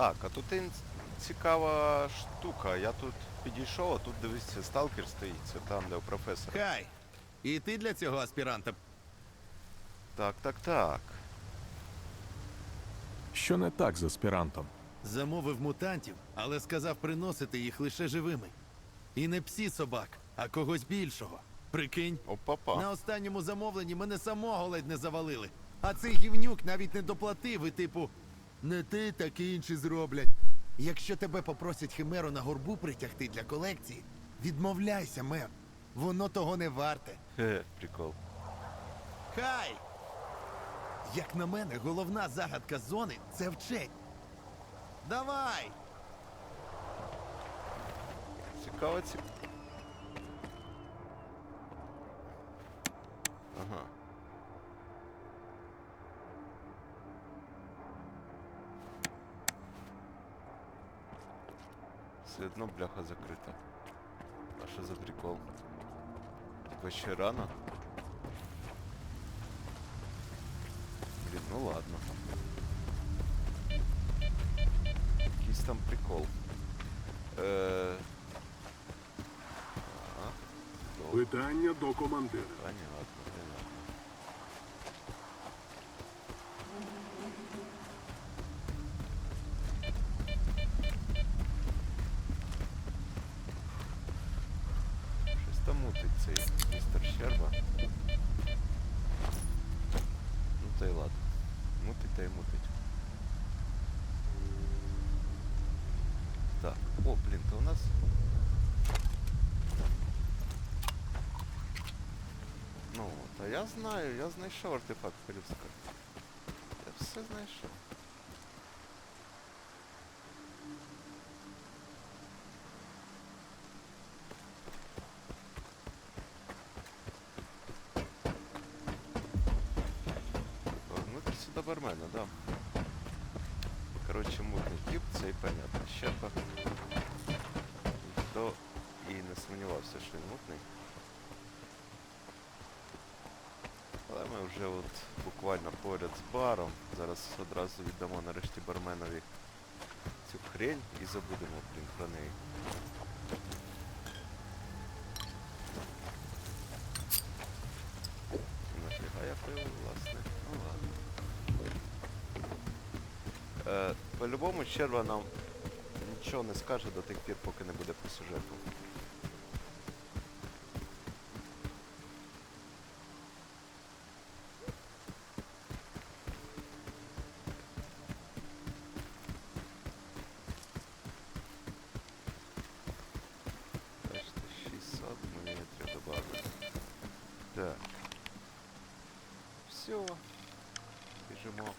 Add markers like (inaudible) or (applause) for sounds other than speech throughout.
Так, а тут цікава штука. Я тут підійшов, а тут дивися, сталкер стоїть. Це там, де у професора. Хай! І ти для цього аспіранта. Так, так, так. Що не так з аспірантом? Замовив мутантів, але сказав приносити їх лише живими. І не псі собак, а когось більшого. Прикинь, Опа-па. на останньому замовленні мене самого ледь не завалили. А цей гівнюк навіть не доплатив і типу, не ти, так і інші зроблять. Якщо тебе попросять химеру на горбу притягти для колекції, відмовляйся, мем. Воно того не варте. Хе, прикол. Хай! Як на мене, головна загадка зони це вчень. Давай! Цікаво, ці... Ага. Все одно бляха закрита. А що за прикол? Типа ще рано? Блін, ну ладно. Якийсь там прикол. Е... Ага. Питання до командира. понятно, мутить цей містер Щерба. Ну та й ладно. Мутить та й мутить. Так, о, блін, то у нас Ну, та я знаю, я знайшов артефакт Пелюска. Я все знайшов. Коротше, мутний тип, це і понятно. Щепа. Ніхто і не сумнівався, що він мутний. Але ми вже от буквально поряд з баром. Зараз одразу віддамо нарешті барменові цю хрень і забудемо, блін, про неї. Нафіга я пив, власне. Ну ладно. Е, по-любому черва нам нічого не скаже до тих пір, поки не буде по сюжету. Бачите, 600 мм добавили. Так. Все. Біжимо.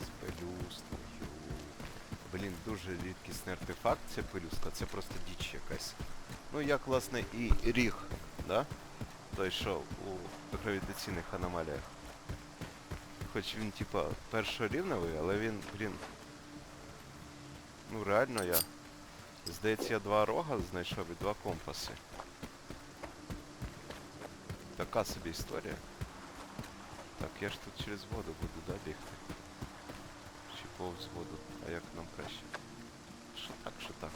З пелюстою. Блін, дуже рідкісний артефакт ця пелюстка, це просто діч якась. Ну як власне і ріг, да? Той, що у гравітаційних аномаліях. Хоч він типа першорівневий, але він, блін. Ну реально я. Здається, я два рога знайшов і два компаси. Така собі історія. Так, я ж тут через воду буду, да, бігти? Чи повз воду? А як нам краще? Що так, що так.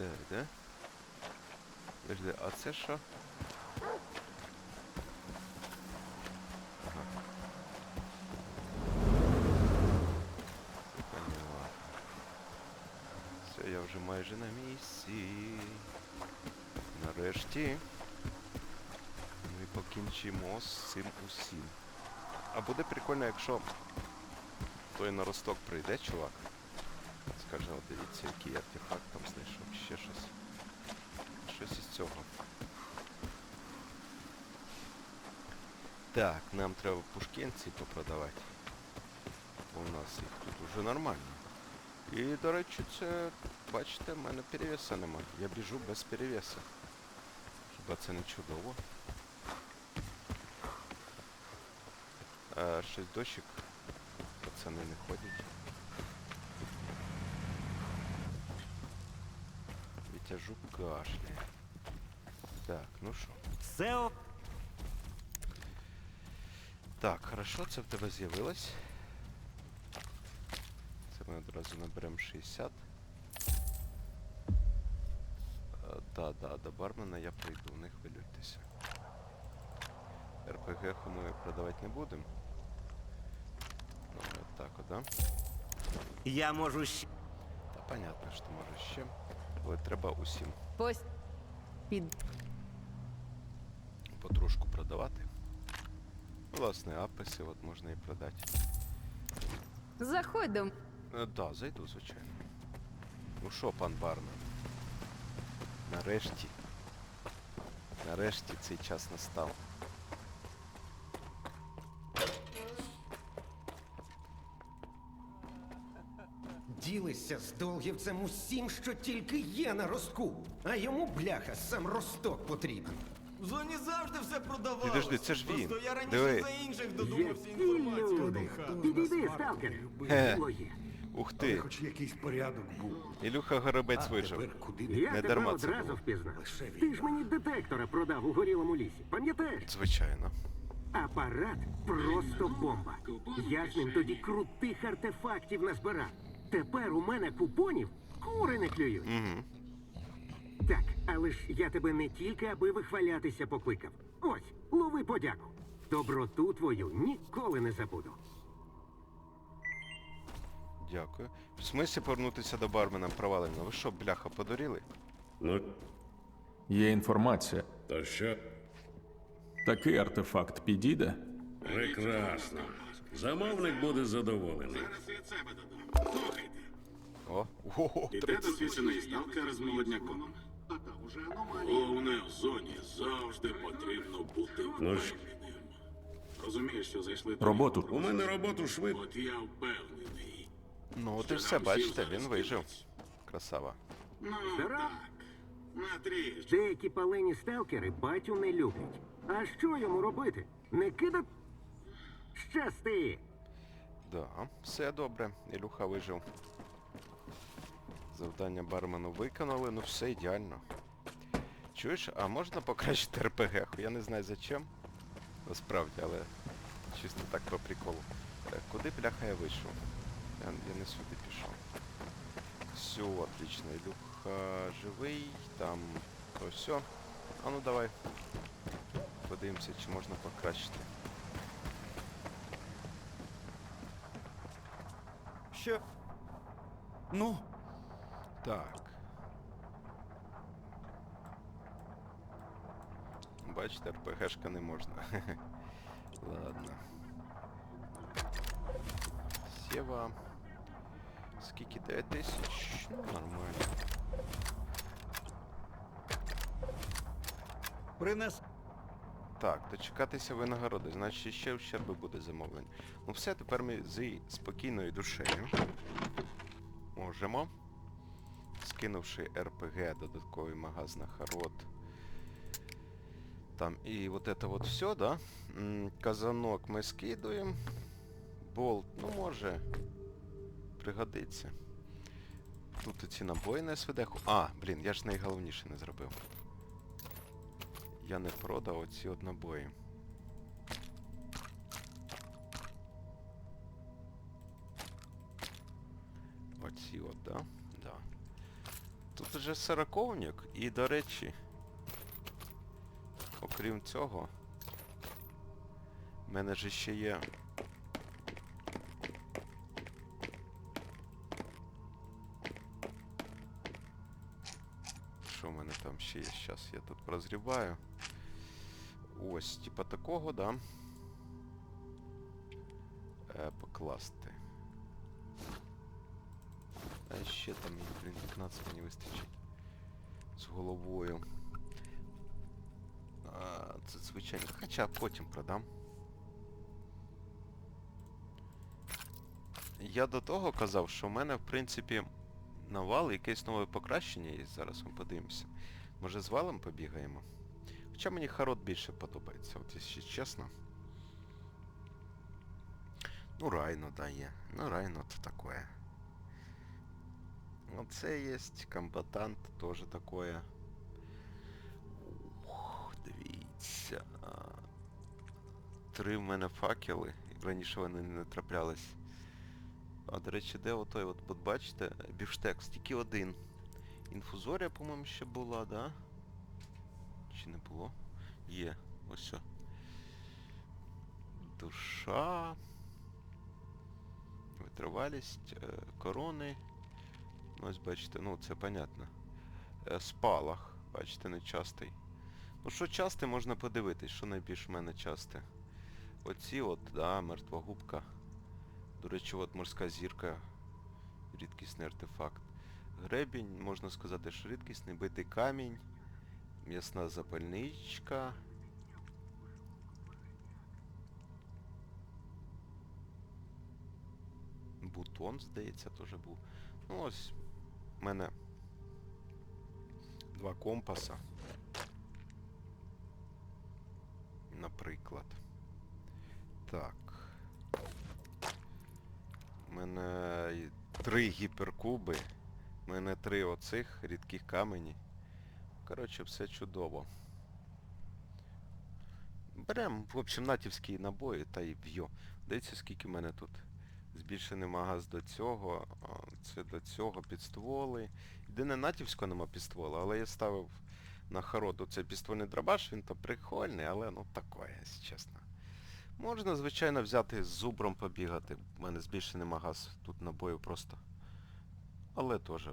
Так, да? Подожди, а це що? Ага. Поняла. Все, я вже майже на місці. Нарешті. Ми покінчимо з цим усім. А буде прикольно, якщо той на росток прийде, чувак. Скаже, от дивіться, який артефакт там знайшов, ще щось. Щось із цього. Так, нам треба пушкенці попродавати. Бо у нас їх тут уже нормально. І, до речі, це, бачите, в мене перевеса нема. Я біжу без перевеса. Хіба це не чудово? Е, щось дощик. Пацани не ходять. Вітя жук кашляє. Так, ну що. Все о... Так, хорошо, це в тебе з'явилось. Ми одразу наберемо 60. Е, Да, да, до бармена я прийду, не хвилюйтеся. РПГ ми продавати не будемо. Ну, от так от, да? Я можу ще. Та понятно, що може ще. Але треба усім Пос... Під... потрошку продавати. Власне, аписи от можна і продати. Заходь м- Е, Да, зайду, звичайно. Ну що, пан бармен? Нарешті. Нарешті цей час настав. Ділися з долгівцем усім, що тільки є на ростку, а йому бляха сам росток потрібен. В зоні завжди все продавалося. Підожди, це ж він. Просто я раніше Диви. за інших додумався інформацію. Підійди, сталкер. Хе. Було є. Ух ти! Хоч якийсь порядок був. Ілюха Горобець вижив. Тепер куди Я Не тебе дарма це одразу було. впізнав. Лише Ти ж мені детектора продав у горілому лісі. Пам'ятаєш? Звичайно. Апарат просто бомба. Я з ним тоді крутих артефактів назбирав. Тепер у мене купонів кури не клюють. Угу. Так, але ж я тебе не тільки аби вихвалятися покликав. Ось, лови подяку. Доброту твою ніколи не забуду. Дякую. В смислі повернутися до бармена провалено. Ви що, бляха, подуріли? Ну, Є інформація. то що? Такий артефакт підійде? Прекрасно. Замовник буде задоволений. О, ого, Іде 30. досвідчений сталкер з молодняком. А там уже. Головне в зоні завжди потрібно бути Ну ж, впевненим. Розумієш, що зайшли? Роботу. у мене роботу швидко. От я впевнений. Ну от і все, бачите, він вижив. Красава. Ну так, на. Деякі палені сталкери батю не люблять. А що йому робити? Не кидати? Щасти! Да, все добре. Ілюха вижив. Завдання бармену виконали, ну все ідеально. Чуєш, а можна покращити РПГ? Я не знаю зачем. Насправді, але чисто так по приколу. Так, куди бляха я вийшов? Я, я не сюди пішов. Все, отлично. Ілюха живий, там то все. А ну давай. Подивимося, чи можна покращити. Що? Ну, Так. Бачите, РПГшка не можна. (laughs) Ладно. Сєва. Скільки? 9 тисяч? Ну, нормально. принес. Так, дочекатися винагороди, значить ще ущерби буде замовлення. Ну все, тепер ми зі спокійною душею можемо, скинувши РПГ, додатковий магаз на харод. Там і вот это вот все, да? Казанок ми скидуємо. Болт, ну може. Пригодиться. Тут ці набої на СВД. А, блін, я ж найголовніше не зробив. Я не продав оці от набої. Оці от, да? Да. Тут вже сороковник і, до речі, окрім цього, в мене ж ще є. Там ще є? Зараз я тут прозріваю. Ось, типа такого, да. Е, покласти. А ще там, блін, 15 мені вистачить. З головою. А, це звичайно. Хоча потім продам. Я до того казав, що в мене, в принципі, навал, якесь нове покращення є. Зараз ми подивимося. Може з валом побігаємо? Хоча мені харот більше подобається, от якщо чесно. Ну, Райно дає. Ну, Райно то такое. Оце є комбатант, теж такое. Ух, дивіться. Три в мене факели. Раніше вони не траплялись. А до речі, де отой, от, от бачите, бівштекс, тільки один. Інфузорія, по-моєму, ще була, да? Чи не було? Є, ось. о. Душа. Витривалість, е, корони. Ну, Ось бачите, ну це понятно. Е, Спалах, бачите, не частий. Ну що частий, можна подивитись, що найбільш в мене часте. Оці от, да, мертва губка. До речі, от морська зірка. Рідкісний артефакт. Гребінь, можна сказати, що рідкісний, битий камінь. М'ясна запальничка. Бутон, здається, теж був. Ну ось в мене два компаса. Наприклад. Так. У мене три гіперкуби. У мене три оцих рідких камені. Коротше, все чудово. Берем, в общем, натівські набої та й в'йо. Дивіться, скільки в мене тут. Збільшений магаз до цього, це до цього, підстволи. Єдине натівського нема підствола, але я ставив на хороду цей підствольний дробаш, він то прикольний, але ну такое, якщо чесно. Можна, звичайно, взяти з зубром побігати. У мене збільшений магаз тут набоїв просто. Але теж